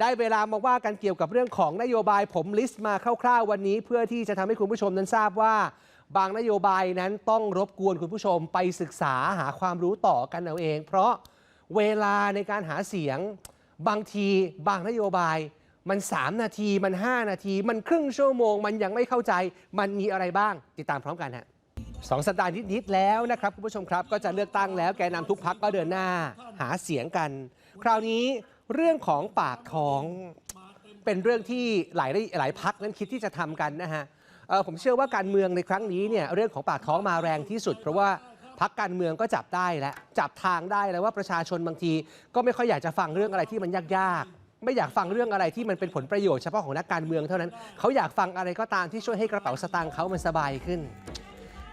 ได้เวลามาว่ากันเกี่ยวกับเรื่องของนโยบายผมลิสต์มาคร่าวๆวันนี้ เพื่อที่จะทำให้คุณผู้ชมนั้นทราบว่า บางนโยบายนั้นต้องรบกวนคุณผู้ชมไปศึกษาหาความรู้ต่อกันเอาเอง เพราะเวลาในการหาเสียง บางทีบางนโยบายมัน 3 นาทีมัน 5 นาที มันครึ่งชั่วโมง มันยังไม่เข้าใจมันมีอะไรบ้าง ติดตามพร้อมกันฮะสองสัปดาห์นิดๆแล้วนะครับคุณผู้ชมครับ ก็จะเลือกตั้งแล้วแกนนำทุกพักก็เดินหน้าหาเสียงกัน คราวนี้ เรื่องของปากท้องเป็นเรื่องที่หลายหลายพักนั้นคิดที่จะทำกันนะฮะผมเชื่อว่าการเมืองในครั้งนี้เนี่ยเรื่องของปากท้องมาแรงที่สุด เพราะว่าพักการเมืองก็จับได้แล้วจับทางได้แล้วว่าประชาชนบางที ก็ไม่ค่อยอยากจะฟังเรื่องอะไรที่มันยากๆ ไม่อยากฟังเรื่องอะไรที่มันเป็นผลประโยชน์เฉพาะของนักการเมืองเท่านั้นเขาอยากฟังอะไรก็ตามที่ช่วยให้กระเป๋าสตางค์เขามันสบายขึ้น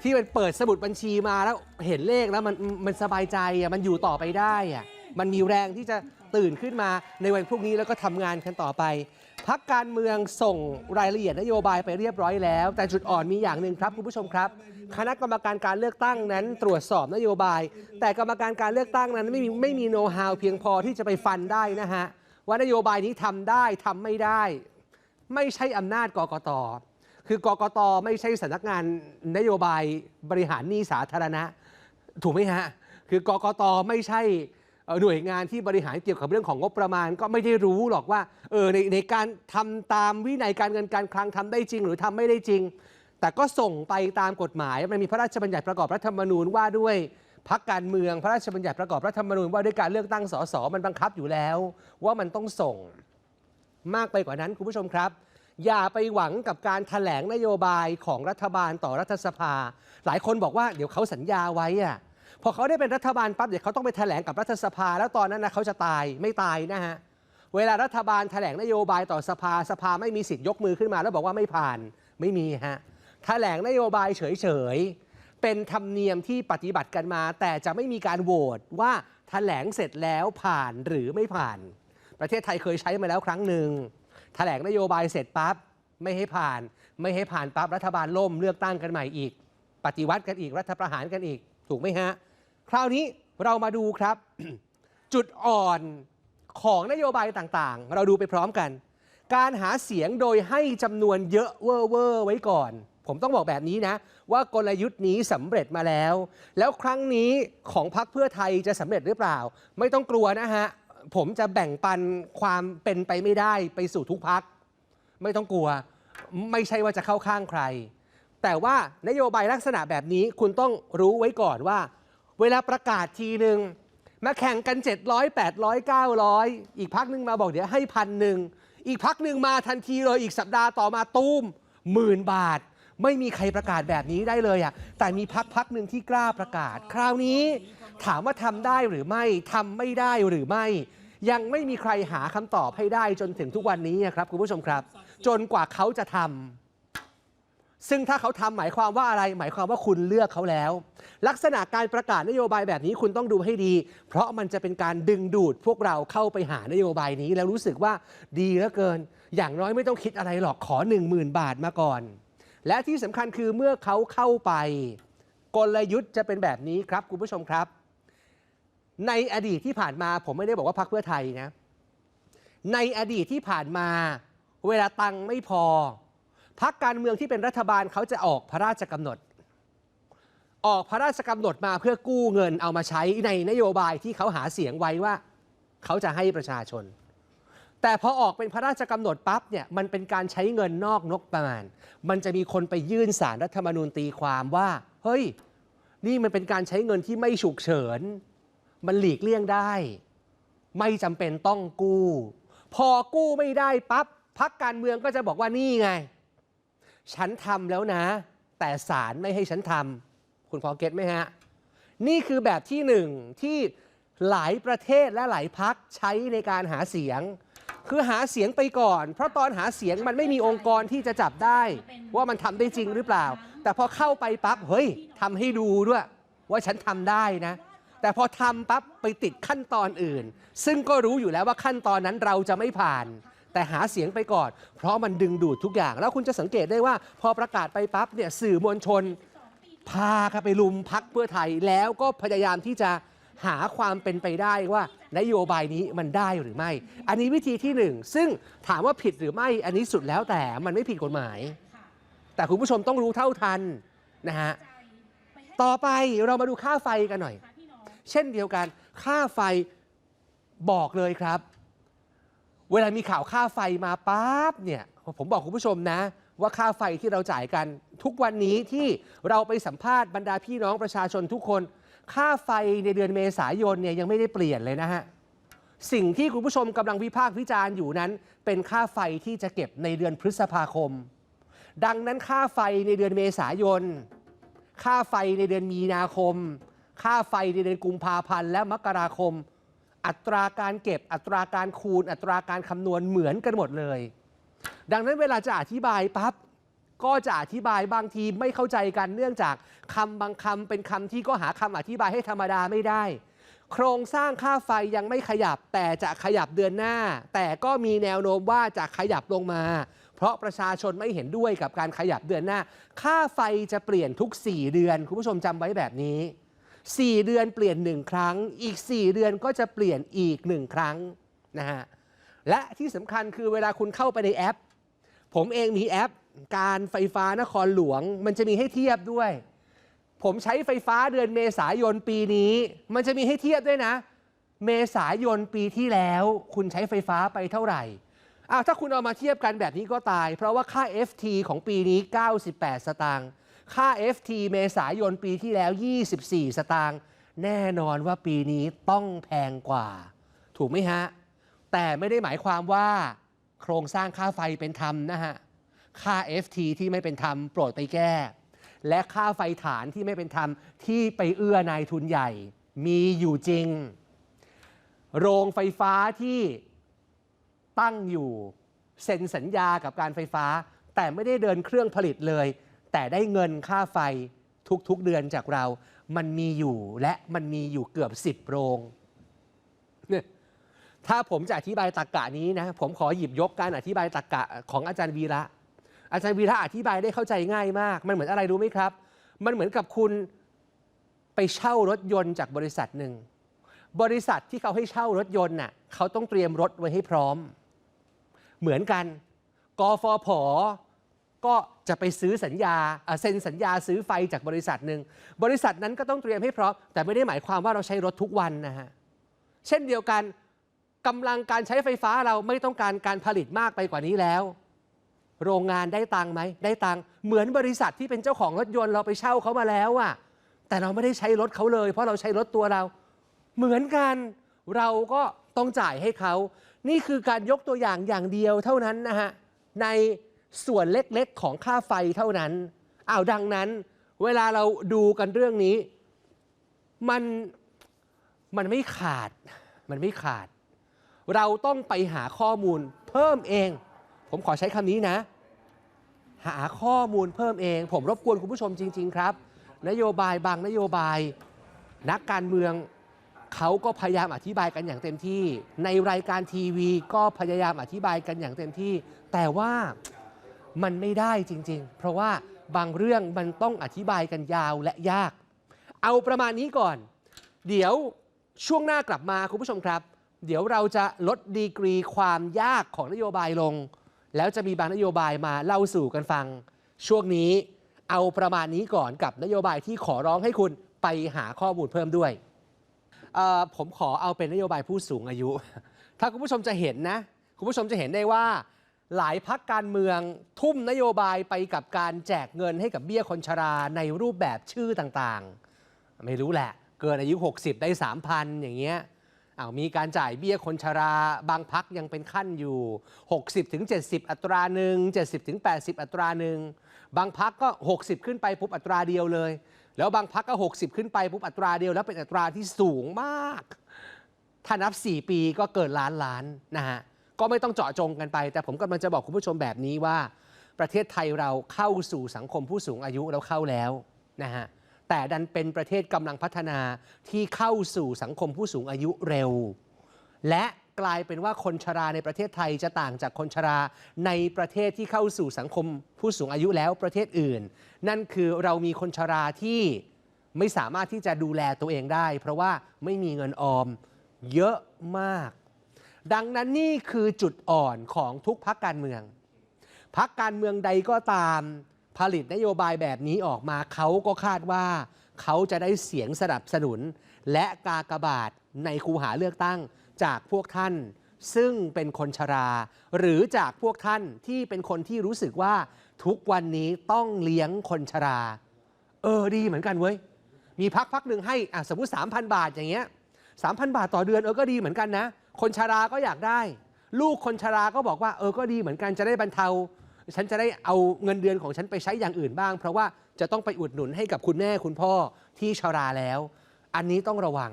ที่มันเปิดสมุดบัญชีมาแล้วเห็นเลขแล้วมันมันสบายใจอะมันอยู่ต่อไปได้อะมันมีแรงที่จะ ตื่นขึ้นมาในวันพรุ่งนี้แล้วก็ทำงานกันต่อไป พักการเมืองส่งรายละเอียดนโยบายไปเรียบร้อยแล้ว แต่จุดอ่อนมีอย่างหนึ่งครับคุณผู้ชมครับ คณะกรรมการการเลือกตั้งนั้นตรวจสอบนโยบาย แต่กรรมการการเลือกตั้งนั้นไม่มีไม่มีโน้ตฮาวเพียงพอที่จะไปฟันได้นะฮะว่านโยบายนี้ทำได้ทำไม่ได้ ไม่ใช่อำนาจกกตคือกกตไม่ใช่สำนักงานนโยบายบริหารหนี้สาธารณะ ถูกไหมฮะคือกกตไม่ใช่ หน่วยงานที่บริหารเกี่ยวกับเรื่องของงบประมาณ ก็ไม่ได้รู้หรอกว่าเออในในการทำตามวินัยการเงินการคลังทำได้จริง หรือทำไม่ได้จริง แต่ก็ส่งไปตามกฎหมายมันมีพระราชบัญญัติประกอบรัฐธรรมนูญว่าด้วยพักการเมืองพระราชบัญญัติประกอบรัฐธรรมนูญว่าด้วยการเลือกตั้งสสมันบังคับอยู่แล้ว ว่ามันต้องส่งมากไปกว่านั้นคุณผู้ชมครับ อย่าไปหวังกับการถแถลงนโยบายของรัฐบาลต่อรัฐสภา หลายคนบอกว่าเดี๋ยวเขาสัญญาไว้อะ พอเขาได้เป็นรัฐบาลปั๊บเดี๋ยวเขาต้องไปแถลงกับรัฐสภา แล้วตอนนั้นนะเขาจะตายไม่ตายนะฮะเวลารัฐบาลแถลงนโยบายต่อสภาสภาไม่มีสิทธิ์ยกมือขึ้นมา แล้วบอกว่าไม่ผ่านไม่มีฮะแถลงนโยบายเฉยๆเป็นธรรมเนียมที่ปฏิบัติกันมา แต่จะไม่มีการโหวตว่าแถลงเสร็จแล้วผ่านหรือไม่ผ่าน ประเทศไทยเคยใช้มาแล้วครั้งหนึ่งแถลงนโยบายเสร็จปั๊บไม่ให้ผ่าน ไม่ให้ผ่านปั๊บรัฐบาลล่มเลือกตั้งกันใหม่อีก ปฏิวัติกันอีกรัฐประหารกันอีก ถูกไหมฮะ คราวนี้เรามาดูครับ จุดอ่อนของนโยบายต่างๆ เราดูไปพร้อมกัน การหาเสียงโดยให้จำนวนเยอะเวอร์เวอร์ไว้ก่อน ผมต้องบอกแบบนี้นะ ว่ากลยุทธ์นี้สำเร็จมาแล้ว แล้วครั้งนี้ของพรรคเพื่อไทยจะสำเร็จหรือเปล่า ไม่ต้องกลัวนะฮะ ผมจะแบ่งปันความเป็นไปไม่ได้ไปสู่ทุกพัก ไม่ต้องกลัว ไม่ใช่ว่าจะเข้าข้างใคร แต่ว่านโยบายลักษณะแบบนี้คุณต้องรู้ไว้ก่อนว่า เวลาประกาศทีหนึ่งมาแข่งกัน 700 800 900 อีกพักหนึ่งมาบอกเดี๋ยวให้พันหนึ่งอีกพักหนึ่งมาทันทีเลยอีกสัปดาห์ต่อมาตูมหมื่นบาท ไม่มีใครประกาศแบบนี้ได้เลยอะแต่มีพักพักหนึ่งที่กล้าประกาศ คราวนี้ ถามว่าทำได้หรือไม่ทำไม่ได้หรือไม่ ยังไม่มีใครหาคำตอบให้ได้จนถึงทุกวันนี้ครับคุณผู้ชมครับ จนกว่าเขาจะทำ ซึ่งถ้าเขาทำหมายความว่าอะไร หมายความว่าคุณเลือกเขาแล้ว ลักษณะการประกาศนโยบายแบบนี้คุณต้องดูให้ดี เพราะมันจะเป็นการดึงดูดพวกเราเข้าไปหานโยบายนี้ แล้วรู้สึกว่าดีเหลือเกิน อย่างน้อยไม่ต้องคิดอะไรหรอกขอ 1 0,000 บาทมาก่อน และที่สำคัญคือเมื่อเขาเข้าไป กลยุทธ์จะเป็นแบบนี้ครับคุณผู้ชมครับ ในอดีตที่ผ่านมาผมไม่ได้บอกว่าพรรคเพื่อไทยนะในอดีตที่ผ่านมา เวลาตังค์ไม่พอ พักการเมืองที่เป็นรัฐบาลเขาจะออกพระราชกำหนด ออกพระราชกำหนดมาเพื่อกู้เงินเอามาใช้ในนโยบายที่เขาหาเสียงไว้ว่า เขาจะให้ประชาชน แต่พอออกเป็นพระราชกำหนดปั๊บเนี่ยมันเป็นการใช้เงินนอกงบประมาณ มันจะมีคนไปยื่นสารรัฐธรรมนูญตีความว่า เฮ้ย นี่มันเป็นการใช้เงินที่ไม่ฉุกเฉิน มันหลีกเลี่ยงได้ ไม่จำเป็นต้องกู้ พอกู้ไม่ได้ปั๊บพักการเมืองก็จะบอกว่านี่ไง ฉันทำแล้วนะ แต่ศาลไม่ให้ฉันทำคุณพอเก็ตไหมฮะ นี่คือแบบที่หนึ่งที่หลายประเทศและหลายพักใช้ในการหาเสียง คือหาเสียงไปก่อน เพราะตอนหาเสียงมันไม่มีองค์กรที่จะจับได้ ว่ามันทำได้จริงหรือเปล่า แต่พอเข้าไปปั๊บเฮ้ยทำให้ดูด้วย ว่าฉันทำได้นะ แต่พอทำปั๊บไปติดขั้นตอนอื่น ซึ่งก็รู้อยู่แล้วว่าขั้นตอนนั้นเราจะไม่ผ่าน แต่หาเสียงไปก่อน เพราะมันดึงดูดทุกอย่าง แล้วคุณจะสังเกตได้ว่า พอประกาศไปปั๊บเนี่ยสื่อมวลชน พากันไปลุมพักเพื่อไทยแล้วก็พยายามที่จะหาความเป็นไปได้ว่านโยบายนี้มันได้หรือไม่ อันนี้วิธีที่หนึ่งซึ่งถามว่าผิดหรือไม่อันนี้สุดแล้วแต่มันไม่ผิดกฎหมาย แต่คุณผู้ชมต้องรู้เท่าทันนะฮะต่อไปเรามาดูค่าไฟกันหน่อย เช่นเดียวกัน ค่าไฟบอกเลยครับ เวลามีข่าวค่าไฟมาปั๊บเนี่ยผมบอกคุณผู้ชมนะ ว่าค่าไฟที่เราจ่ายกัน ทุกวันนี้ที่เราไปสัมภาษณ์บรรดาพี่น้องประชาชนทุกคน ค่าไฟในเดือนเมษายนเนี่ยยังไม่ได้เปลี่ยนเลยนะฮะสิ่งที่คุณผู้ชมกำลังวิพากษ์วิจารณ์อยู่นั้น เป็นค่าไฟที่จะเก็บในเดือนพฤษภาคม ดังนั้นค่าไฟในเดือนเมษายน ค่าไฟในเดือนมีนาคม ค่าไฟในเดือนกุมภาพันธ์และมกราคม อัตราการเก็บอัตราการคูณ อัตราการคำนวณเหมือนกันหมดเลย ดังนั้นเวลาจะอธิบายปั๊บก็จะอธิบายบางทีไม่เข้าใจกันเนื่องจากคำบางคำเป็นคำที่ก็หาคำอธิบายให้ธรรมดาไม่ได้ โครงสร้างค่าไฟยังไม่ขยับแต่จะขยับเดือนหน้า แต่ก็มีแนวโน้มว่าจะขยับลงมา เพราะประชาชนไม่เห็นด้วยกับการขยับเดือนหน้า ค่าไฟจะเปลี่ยนทุก 4 เดือน คุณผู้ชมจำไว้แบบนี้ 4 เดือนเปลี่ยน 1 ครั้ง อีก 4 เดือนก็จะเปลี่ยนอีก 1 ครั้งนะฮะ และที่สำคัญคือเวลาคุณเข้าไปในแอป ผมเองมีแอป การไฟฟ้านครหลวง มันจะมีให้เทียบด้วย ผมใช้ไฟฟ้าเดือนเมษายนปีนี้ มันจะมีให้เทียบด้วยนะ เมษายนปีที่แล้ว คุณใช้ไฟฟ้าไปเท่าไหร่อ้าวถ้าคุณเอามาเทียบกันแบบนี้ก็ตาย เพราะว่าค่า FT ของปีนี้ 98 สตางค์ ค่า FT เมษายนปีที่แล้ว 24 สตางค์แน่นอนว่าปีนี้ต้องแพงกว่า ถูกไหมฮะ แต่ไม่ได้หมายความว่า โครงสร้างค่าไฟเป็นธรรมนะฮะ ค่า FT ที่ไม่เป็นธรรมโปรดไปแก้ และค่าไฟฐานที่ไม่เป็นธรรมที่ไปเอื้อนายทุนใหญ่ มีอยู่จริง โรงไฟฟ้าที่ตั้งอยู่เซ็นสัญญากับการไฟฟ้า แต่ไม่ได้เดินเครื่องผลิตเลย แต่ได้เงินค่าไฟทุกๆเดือนจากเรา มันมีอยู่และมันมีอยู่เกือบ10โรงเนี่ยถ้าผมจะอธิบายตรกกะนี้นะ ผมขอหยิบยกการอธิบายตรกกะของอาจารย์วีระ อาจารย์วีระอธิบายได้เข้าใจง่ายมาก มันเหมือนอะไรรู้ไหมครับ มันเหมือนกับคุณไปเช่ารถยนต์จากบริษัทหนึ่ง บริษัทที่เขาให้เช่ารถยนต์น่ะเขาต้องเตรียมรถไว้ให้พร้อม เหมือนกัน กฟผ ก็จะไปซื้อสัญญาเซ็นสัญญาซื้อไฟจากบริษัทหนึ่งบริษัทนั้นก็ต้องเตรียมให้พร้อม แต่ไม่ได้หมายความว่าเราใช้รถทุกวันนะฮะเช่นเดียวกันกำลังการใช้ไฟฟ้าเราไม่ต้องการการผลิตมากไปกว่านี้แล้ว โรงงานได้ตังไหมได้ตังเหมือนบริษัทที่เป็นเจ้าของรถยนต์เราไปเช่าเขามาแล้วอะแต่เราไม่ได้ใช้รถเขาเลย เพราะเราใช้รถตัวเรา เหมือนกันเราก็ต้องจ่ายให้เขา นี่คือการยกตัวอย่างอย่างเดียวเท่านั้นนะฮะใน ส่วนเล็กๆของค่าไฟเท่านั้นอ้าวดังนั้น เวลาเราดูกันเรื่องนี้ มันมันไม่ขาด มันไม่ขาด เราต้องไปหาข้อมูลเพิ่มเอง ผมขอใช้คำนี้นะ หาข้อมูลเพิ่มเอง ผมรบกวนคุณผู้ชมจริง ๆ ครับ นโยบายบางนโยบาย นักการเมืองเขาก็พยายามอธิบายกันอย่างเต็มที่ ในรายการทีวีก็พยายามอธิบายกันอย่างเต็มที่ แต่ว่า มันไม่ได้จริง ๆ เพราะว่าบางเรื่องมันต้องอธิบายกันยาวและยาก เอาประมาณนี้ก่อน เดี๋ยวช่วงหน้ากลับมาคุณผู้ชมครับ เดี๋ยวเราจะลดดีกรีความยากของนโยบายลง แล้วจะมีบางนโยบายมาเล่าสู่กันฟัง ช่วงนี้เอาประมาณนี้ก่อนกับนโยบายที่ขอร้องให้คุณไปหาข้อมูลเพิ่มด้วย ผมขอเอาเป็นนโยบายผู้สูงอายุ ถ้าคุณผู้ชมจะเห็นนะ คุณผู้ชมจะเห็นได้ว่า หลายพักการเมืองทุ่มนโยบายไปกับการแจกเงินให้กับเบี้ยคนชราในรูปแบบชื่อต่างๆ ไม่รู้แหละ เกินอายุ 60 ได้ 3,000 อย่างเงี้ยอ้าวมีการจ่ายเบี้ยคนชรา บางพักยังเป็นขั้นอยู่ 60ถึง70 อัตราหนึ่ง70ถึง80 อัตราหนึ่งบางพักก็ 60 ขึ้นไปปุ๊บอัตราเดียวเลย แล้วบางพักก็ 60 ขึ้นไปปุ๊บอัตราเดียวแล้วเป็นอัตราที่สูงมาก ถ้านับ 4 ปีก็เกินล้านล้านนะฮะ ก็ไม่ต้องเจาะจงกันไป แต่ผมกำลังจะบอกคุณผู้ชมแบบนี้ว่า ประเทศไทยเราเข้าสู่สังคมผู้สูงอายุแล้วเข้าแล้วนะฮะแต่ดันเป็นประเทศกำลังพัฒนาที่เข้าสู่สังคมผู้สูงอายุเร็ว และกลายเป็นว่าคนชราในประเทศไทยจะต่างจากคนชราในประเทศที่เข้าสู่สังคมผู้สูงอายุแล้วประเทศอื่น นั่นคือเรามีคนชราที่ไม่สามารถที่จะดูแลตัวเองได้ เพราะว่าไม่มีเงินออมเยอะมาก ดังนั้นนี่คือจุดอ่อนของทุกพักการเมือง พักการเมืองใดก็ตาม ผลิตนโยบายแบบนี้ออกมาเขาก็คาดว่า เขาจะได้เสียงสนับสนุน และกากบาทในคูหาเลือกตั้งจากพวกท่าน ซึ่งเป็นคนชรา หรือจากพวกท่านที่เป็นคนที่รู้สึกว่าทุกวันนี้ต้องเลี้ยงคนชรา เออดีเหมือนกันเว้ยมีพักพักหนึ่งให้อะสมมติ 3,000 บาทอย่างเงี้ย3,000 บาทต่อเดือนเออก็ดีเหมือนกันนะ คนชราก็อยากได้ ลูกคนชราก็บอกว่าเออก็ดีเหมือนกันจะได้บรรเทา ฉันจะได้เอาเงินเดือนของฉันไปใช้อย่างอื่นบ้าง เพราะว่าจะต้องไปอุดหนุนให้กับคุณแม่คุณพ่อที่ชราแล้ว อันนี้ต้องระวัง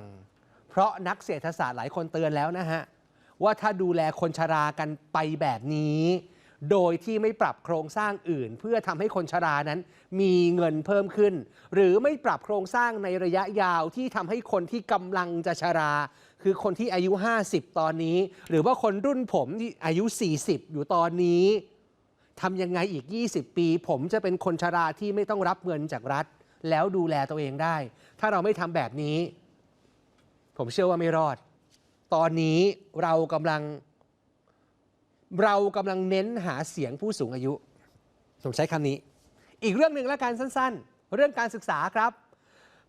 เพราะนักเศรษฐศาสตร์หลายคนเตือนแล้วนะฮะว่าถ้าดูแลคนชรากันไปแบบนี้ โดยที่ไม่ปรับโครงสร้างอื่น เพื่อทำให้คนชรานั้น มีเงินเพิ่มขึ้น หรือไม่ปรับโครงสร้างในระยะยาวที่ทำให้คนที่กำลังจะชรา คือคนที่อายุ 50 ตอนนี้ หรือว่าคนรุ่นผมที่อายุ 40 อยู่ตอนนี้ทำยังไงอีก 20 ปี ผมจะเป็นคนชราที่ไม่ต้องรับเงินจากรัฐ แล้วดูแลตัวเองได้ ถ้าเราไม่ทำแบบนี้ ผมเชื่อว่าไม่รอด ตอนนี้เรากำลัง เรากำลังเน้นหาเสียงผู้สูงอายุ ผมใช้คำนี้ อีกเรื่องหนึ่งและการสั้นๆ เรื่องการศึกษาครับ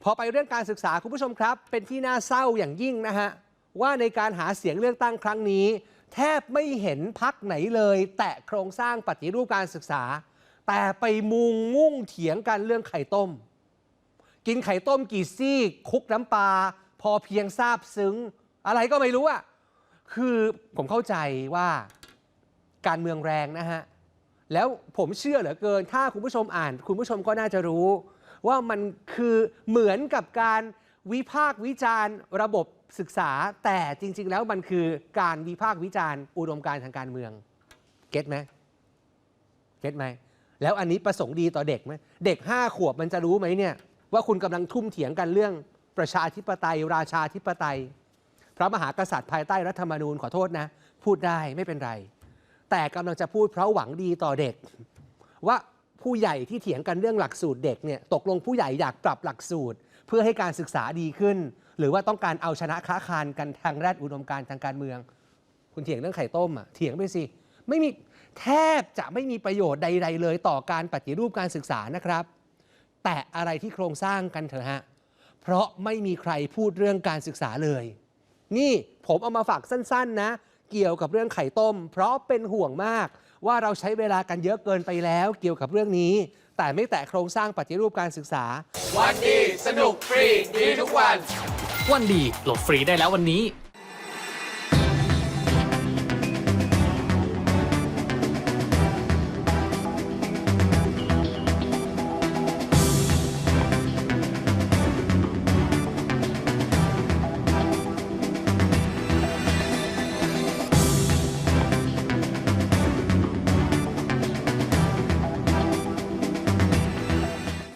พอไปเรื่องการศึกษาคุณผู้ชมครับ เป็นที่น่าเศร้าอย่างยิ่งนะฮะ ว่าในการหาเสียงเลือกตั้งครั้งนี้ แทบไม่เห็นพักไหนเลย แตะโครงสร้างปฏิรูปการศึกษา แต่ไปมุงมุ่งเถียงกันเรื่องไข่ต้ม กินไข่ต้มกี่ซี่คุกน้ำปลาพอเพียงทราบซึ้ง อะไรก็ไม่รู้อะคือผมเข้าใจว่า การเมืองแรงนะฮะ แล้วผมเชื่อเหลือเกิน ถ้าคุณผู้ชมอ่าน คุณผู้ชมก็น่าจะรู้ ว่ามันคือเหมือนกับการวิพากษ์วิจารณ์ ระบบศึกษา แต่จริง ๆ แล้วมันคือการวิพากษ์วิจารณ์ อุดมการณ์ทางการเมือง เก็ตไหมเก็ตไหมแล้วอันนี้ประสงค์ดีต่อเด็กไหมเด็กห้าขวบมันจะรู้ไหมเนี่ย ว่าคุณกำลังทุ่มเถียงกันเรื่องประชาธิปไตย ราชาธิปไตย พระมหากษัตริย์ภายใต้รัฐธรรมนูญขอโทษนะ พูดได้ไม่เป็นไร แต่กำลังจะพูดเพราะหวังดีต่อเด็ก ว่าผู้ใหญ่ที่เถียงกันเรื่องหลักสูตรเด็กเนี่ยตกลงผู้ใหญ่อยากปรับหลักสูตร เพื่อให้การศึกษาดีขึ้น หรือว่าต้องการเอาชนะค้าคานกันทางแรดอุดมการทางการเมือง คุณเถียงเรื่องไข่ต้มอะเถียงไปสิไม่มีแทบจะไม่มีประโยชน์ใด ๆ เลยต่อการปฏิรูปการศึกษานะครับ แต่อะไรที่โครงสร้างกันเถอะฮะเพราะไม่มีใครพูดเรื่องการศึกษาเลย นี่ผมเอามาฝากสั้น ๆ นะ เกี่ยวกับเรื่องไข่ต้ม เพราะเป็นห่วงมาก ว่าเราใช้เวลากันเยอะเกินไปแล้วเกี่ยวกับเรื่องนี้ แต่ไม่แตะโครงสร้างปฏิรูปการศึกษา วันดีสนุกฟรีดีทุกวัน วันดีโหลดฟรีได้แล้ววันนี้